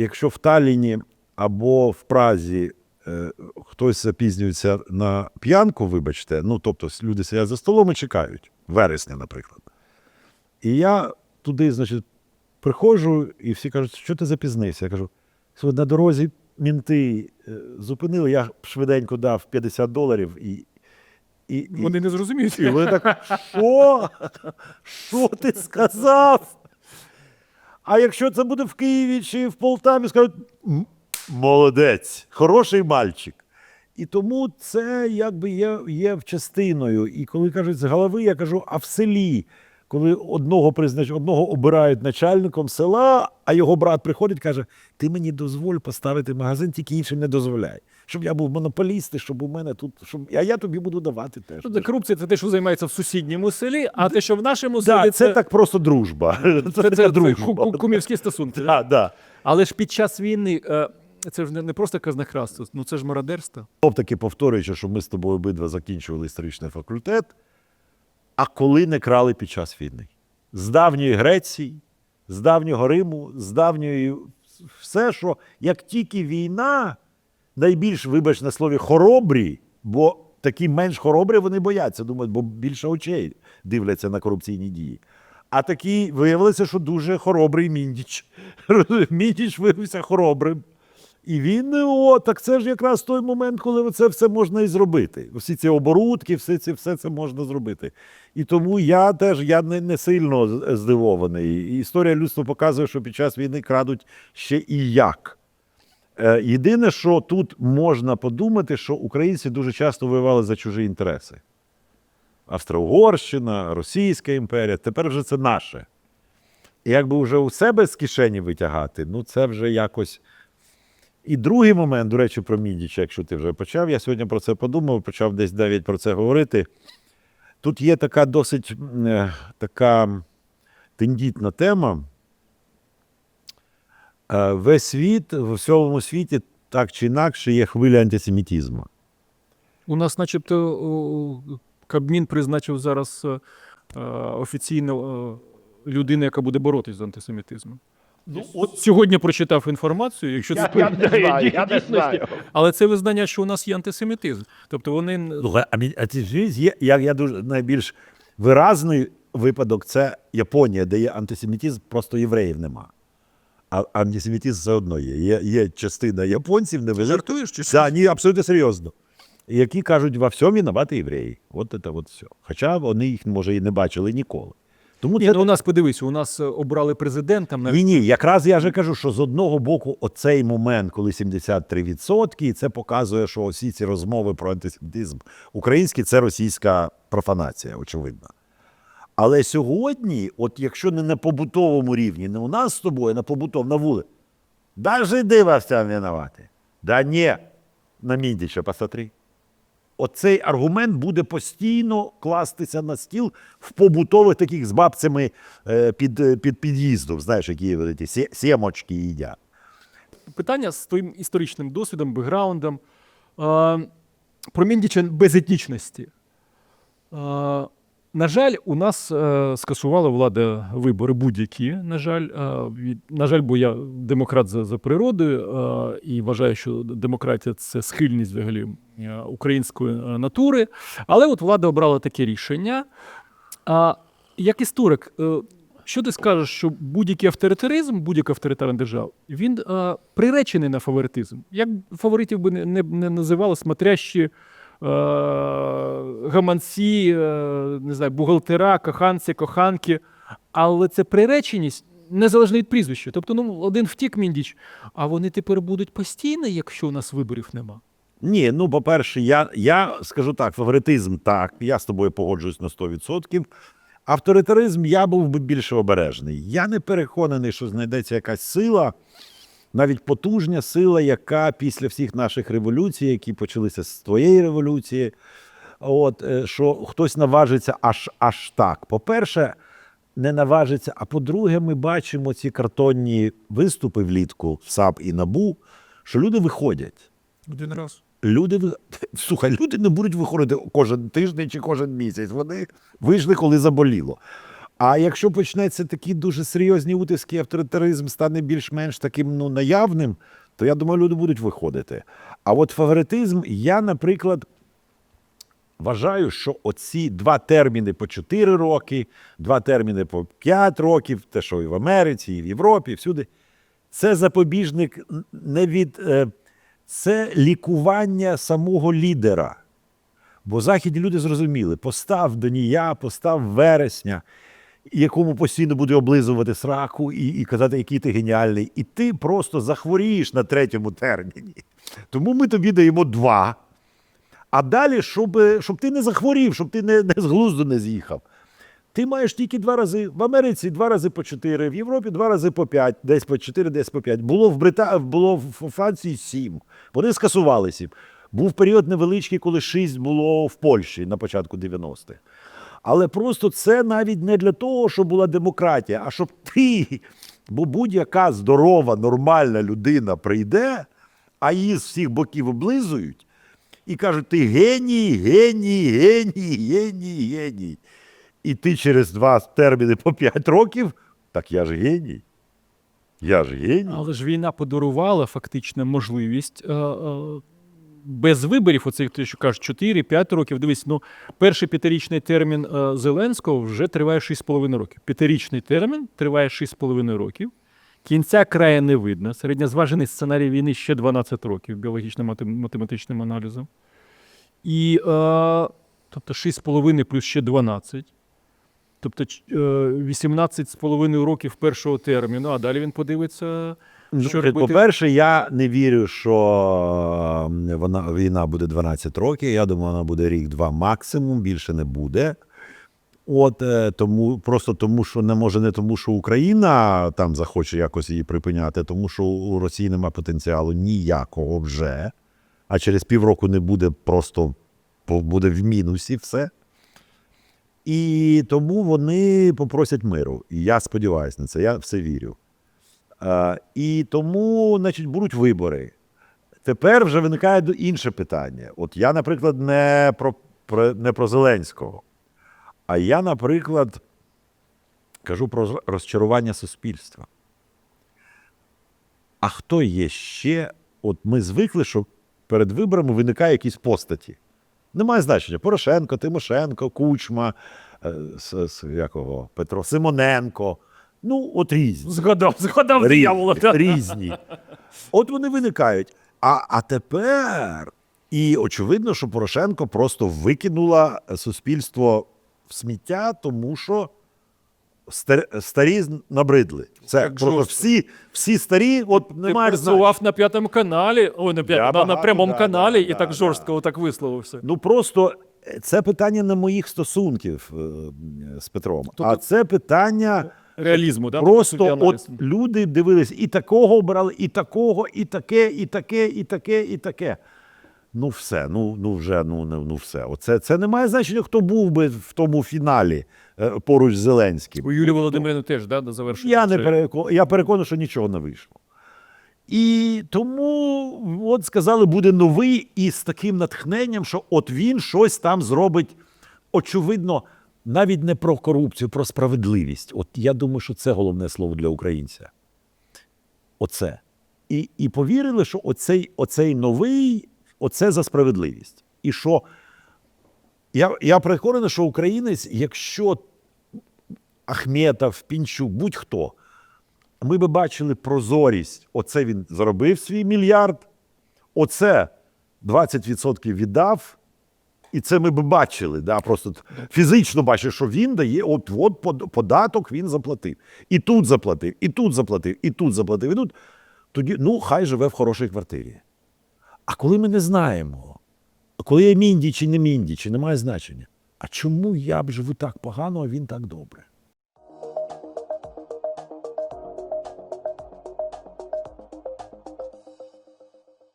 якщо в Талліні або в Празі е, хтось запізнюється на п'янку, вибачте, ну тобто люди сидять за столом і чекають, вересня, наприклад. І я туди, значить, приходжу, і всі кажуть, що ти запізнився? Я кажу, «Слухай, на дорозі мінти е, зупинили, я швиденько дав 50 доларів і. І, і, Вони не зрозуміють. і вони так, що? Що ти сказав? А якщо це буде в Києві чи в Полтаві, скажуть, молодець, хороший мальчик. І тому це якби є, є частиною. І коли кажуть з голови, я кажу, а в селі, коли одного признач, одного обирають начальником села, а його брат приходить, і каже: Ти мені дозволь поставити магазин, тільки іншим не дозволяй. Щоб я був монополіст, щоб у мене тут, щоб... а я тобі буду давати теж. Тобто корупція це те, що займається в сусідньому селі, а те, що в нашому Да, селі, це, так просто дружба. Це, це, це, це дружба. ку- ку- кумівські стосунки. Да, да. Але ж під час війни е, це ж не, просто казнохрастство, ну це ж мародерство. Таки повторюючи, що ми з тобою обидва закінчували історичний факультет. А коли не крали під час війни? З давньої Греції, з давнього Риму, з давньої все, що як тільки війна, найбільш, вибач на слові, хоробрі, бо такі менш хоробрі вони бояться, думають, бо більше очей дивляться на корупційні дії. А такі виявилося, що дуже хоробрий Міндіч. Міндіч виявився хоробрим. І він, о, так це ж якраз той момент, коли це все можна і зробити. Всі ці оборудки, все це, все це можна зробити. І тому я теж я не, не сильно здивований. Історія людства показує, що під час війни крадуть ще і як. Е, Єдине, що тут можна подумати, що українці дуже часто воювали за чужі інтереси. Австро-Угорщина, Російська імперія, тепер вже це наше. І якби вже у себе з кишені витягати, ну це вже якось. І другий момент, до речі, про Міндіча, якщо ти вже почав, я сьогодні про це подумав, почав десь навіть про це говорити. Тут є така досить е, така тендітна тема. Е, Весь світ, в всьому світі так чи інакше є хвиля антисемітизму. У нас, начебто, Кабмін призначив зараз е, е, офіційно е, людину, яка буде боротись з антисемітизмом. Ну, От сьогодні прочитав інформацію, якщо це відповідає дійсності, але це визнання, що у нас є антисемітизм. Тобто вони антисемітизм є, я, я дуже найбільш виразний випадок це Японія, де є антисемітизм, просто євреїв нема. А антисемітизм все одно є. Є, є частина японців, невелика. жартуєш чи що? Да, ні, абсолютно серйозно. Які кажуть, во всьому винуваті євреї. От це от все. Хоча вони їх, може, і не бачили ніколи. Тому Ні, це ну, у нас подивись, у нас е, обрали президентом навіть ні, ні, якраз я же кажу, що з одного боку, оцей момент, коли 73%, і це показує, що всі ці розмови про антисемітизм український це російська профанація, очевидно. Але сьогодні, от якщо не на побутовому рівні, не у нас з тобою, а на побутовому, на вулиці, даже дива вся винувати. Да ні, на Міндіча посмотри. Оцей аргумент буде постійно кластися на стіл в побутових таких з бабцями е, під, е, під під'їздом, знаєш, які сє- сємочки їдять. питання з твоїм історичним досвідом, бекграундом. Е, про Міндіча без етнічності. На жаль, у нас е, скасувала влада вибори будь-які. На жаль, е, від, на жаль, бо я демократ за, за природою е, і вважаю, що демократія це схильність взагалі е, української е, натури. Але от влада обрала таке рішення. А як історик, е, що ти скажеш, що будь-який авторитаризм, будь-яка авторитарна держава, він е, приречений на фаворитизм. Як фаворитів би не, не, не називали смотрящі гаманці, е, не знаю, бухгалтера, коханці, коханки, але це приреченість незалежно від прізвища. Тобто, ну, один втік Міндіч, а вони тепер будуть постійно, якщо у нас виборів нема. Ні, ну, по-перше, я, я скажу так, фаворитизм так, я з тобою погоджуюсь на 100%. Авторитаризм я був би більше обережний. Я не переконаний, що знайдеться якась сила, навіть потужна сила, яка після всіх наших революцій, які почалися з твоєї революції, от, е, що хтось наважиться аж, аж так. По-перше, не наважиться. А по-друге, ми бачимо ці картонні виступи влітку в САП і НАБУ, що люди виходять. Один раз. Люди слухай, люди не будуть виходити кожен тиждень чи кожен місяць. Вони вийшли, коли заболіло. А якщо почнеться такі дуже серйозні утиски, авторитаризм стане більш-менш таким ну, наявним, то я думаю, люди будуть виходити. А от фаворитизм, я, наприклад, вважаю, що оці два терміни по 4 роки, два терміни по 5 років, те, що і в Америці, і в Європі, і всюди, це запобіжник не від. е, Це лікування самого лідера. Бо західні люди зрозуміли, постав Донія, постав вересня, якому постійно буде облизувати сраку і, і казати, який ти геніальний. І ти просто захворієш на третьому терміні. Тому ми тобі даємо два. А далі, щоб, щоб ти не захворів, щоб ти не, не з глузду не з'їхав. Ти маєш тільки два рази. В Америці два рази по чотири, в Європі два рази по п'ять, десь по чотири, десь по п'ять. Було в Брита... було в Франції сім. Вони скасували сім. Був період невеличкий, коли шість було в Польщі на початку 90-х. Але просто це навіть не для того, щоб була демократія, а щоб ти, бо будь-яка здорова, нормальна людина прийде, а її з всіх боків облизують і кажуть: ти геній, геній, геній, геній, геній. І ти через два терміни по п'ять років, так я ж геній. Я ж геній. Але ж війна подарувала фактично можливість е, е, без виборів, оцих ти що кажеш, 4-5 років. Дивись, ну перший п'ятирічний термін е, Зеленського вже триває 6,5 років. П'ятирічний термін триває 6,5 років. Кінця краю не видно. Середньозважений сценарій війни ще 12 років біологічним математичним аналізом. І е, тобто 6,5 плюс ще 12. Тобто е, 18,5 років першого терміну, а далі він подивиться, що робити. По-перше, я не вірю, що е, вона, війна буде 12 років. Я думаю, вона буде рік-два максимум, більше не буде. От е, тому, просто тому, що не може не тому, що Україна там захоче якось її припиняти, тому що у Росії немає потенціалу ніякого вже. А через півроку не буде просто буде в мінусі все. І тому вони попросять миру. І я сподіваюся на це, я все вірю. Е, і тому, значить, будуть вибори. Тепер вже виникає інше питання. От я, наприклад, не про, про, не про Зеленського, а я, наприклад, кажу про розчарування суспільства. А хто є ще? От ми звикли, що перед виборами виникає якісь постаті. Немає значення. Порошенко, Тимошенко, Кучма, е, якого, Петро Симоненко. Ну, от різні. Згадав, згадав Різні, диявола. та. різні. От вони виникають. А, а тепер, і очевидно, що Порошенко просто викинула суспільство в сміття, тому що стар- старі набридли. Це Як просто жорстко. всі, всі старі, от Ти немає значення. працював на п'ятому каналі, ой, на, п'ят- Я на, на багато, прямому да, каналі да, і да, так да. жорстко отак висловився. Ну просто е, це питання не моїх стосунків е, з Петром, а це питання. Реалізму, да? Просто от люди дивились і такого обрали, і такого, і таке, і таке, і таке, і таке. Ну, все, ну, ну вже, ну, ну, ну все. Оце це не має значення, хто був би в тому фіналі е, поруч з Зеленським. У Юлії Володимирівни теж, да, до завершення. Я не Чи- я переконаний, що нічого не вийшло. І тому от сказали, буде новий і з таким натхненням, що от він щось там зробить. Очевидно, навіть не про корупцію, про справедливість. От я думаю, що це головне слово для українця. Оце. І, і повірили, що оцей, оцей новий, оце за справедливість. І що я, я переконаний, що українець, якщо Ахметов, Пінчук, будь-хто. Ми би бачили прозорість. Оце він заробив свій мільярд, оце 20% віддав. І це ми б бачили, да, просто фізично бачили, що він дає, от, от податок він заплатив. І тут заплатив, і тут заплатив, і тут заплатив. І тут. Тоді, ну, хай живе в хорошій квартирі. А коли ми не знаємо, коли я Мінді чи не Мінді, чи немає значення, а чому я б живу так погано, а він так добре?